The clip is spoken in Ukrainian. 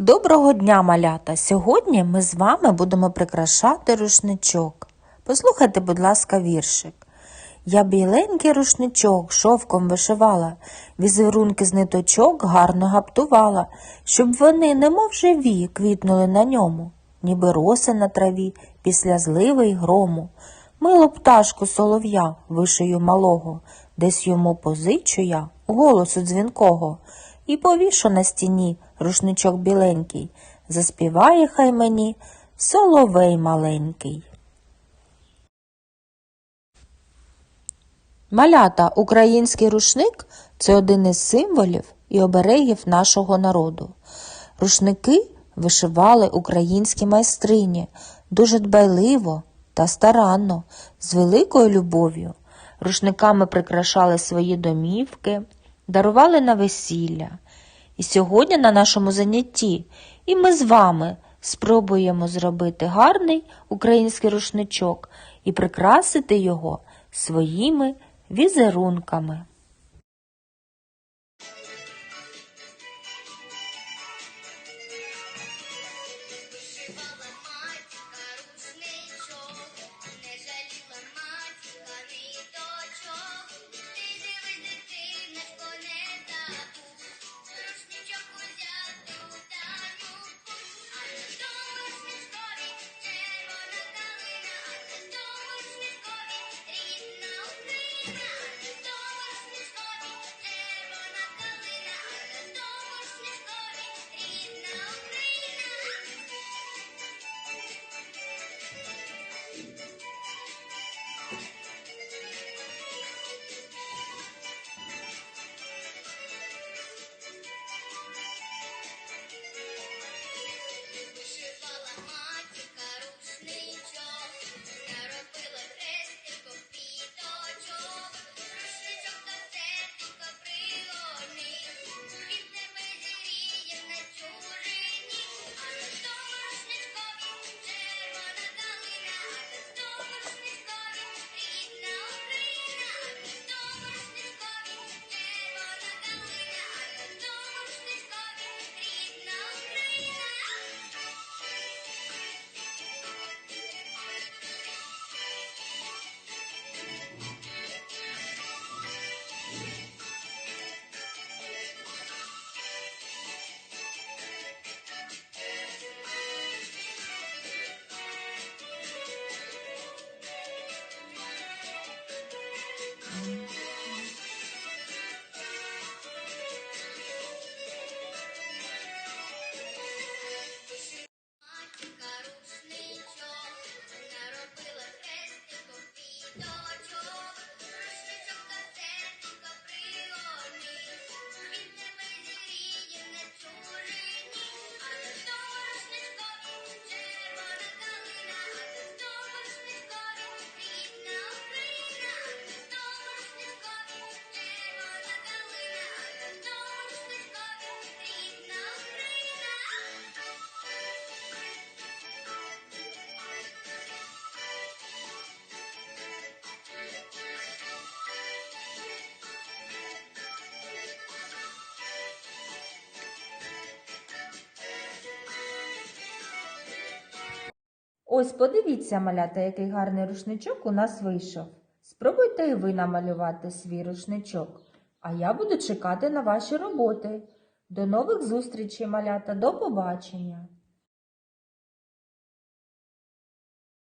Доброго дня, малята! Сьогодні ми з вами будемо прикрашати рушничок. Послухайте, будь ласка, віршик. Я біленький рушничок шовком вишивала, візерунки з ниточок гарно гаптувала, щоб вони, немов живі, квітнули на ньому, ніби роси на траві після зливи й грому. Милу пташку солов'я вишию малого, десь йому позичу я голосу дзвінкого, і повішу на стіні рушничок біленький, заспіває хай мені соловей маленький. Малята, український рушник це один із символів і оберегів нашого народу. Рушники вишивали українські майстрині дуже дбайливо та старанно, з великою любов'ю. Рушниками прикрашали свої домівки, дарували на весілля. І сьогодні на нашому занятті і ми з вами спробуємо зробити гарний український рушничок і прикрасити його своїми візерунками. Ось подивіться, малята, який гарний рушничок у нас вийшов. Спробуйте і ви намалювати свій рушничок. А я буду чекати на ваші роботи. До нових зустрічей, малята, до побачення!